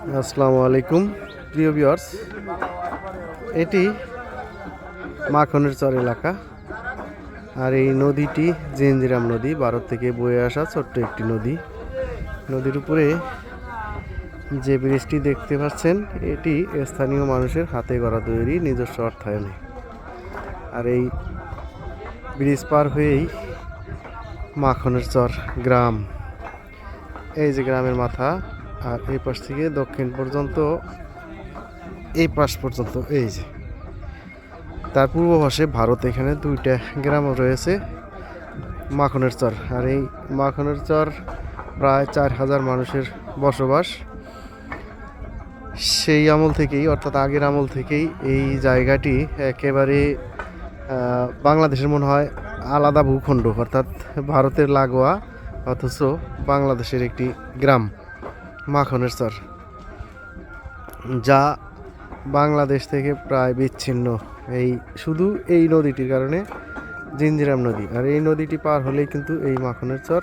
আসসালামু আলাইকুম, প্রিয় ভিউয়ার্স। এটি মাখনের চর এলাকা। আর এই নদীটি জেনজিরাম নদী, ভারত থেকে বয়ে আসা ছোট্ট একটি নদী। নদীর উপরে যে ব্রিজটি দেখতে পাচ্ছেন, এটি স্থানীয় মানুষের হাতে গড়া তৈরি নিজস্ব অর্থায়নে। আর এই ব্রিজ পার হয়েই মাখনের চর গ্রাম। এই যে গ্রামের মাথা আর এই পাশ থেকে দক্ষিণ পর্যন্ত, এই পাশ পর্যন্ত, এই যে। তার পূর্ব পাশে ভারত এখানে দুইটা গ্রাম রয়েছে, মাখনের চর। আর এই মাখনের চর প্রায় চার হাজার মানুষের বসবাস। সেই আমল থেকেই, অর্থাৎ আগের আমল থেকেই এই জায়গাটি একেবারে বাংলাদেশের মনে হয় আলাদা ভূখণ্ড। অর্থাৎ ভারতের লাগোয়া, অথচ বাংলাদেশের একটি গ্রাম। মাখনের চর যা বাংলাদেশ থেকে প্রায় বিচ্ছিন্ন। এই শুধু এই নদীটির কারণে জিঞ্জিরাম নদী, আর এই নদীটি পার হলেই কিন্তু এই মাখনের চর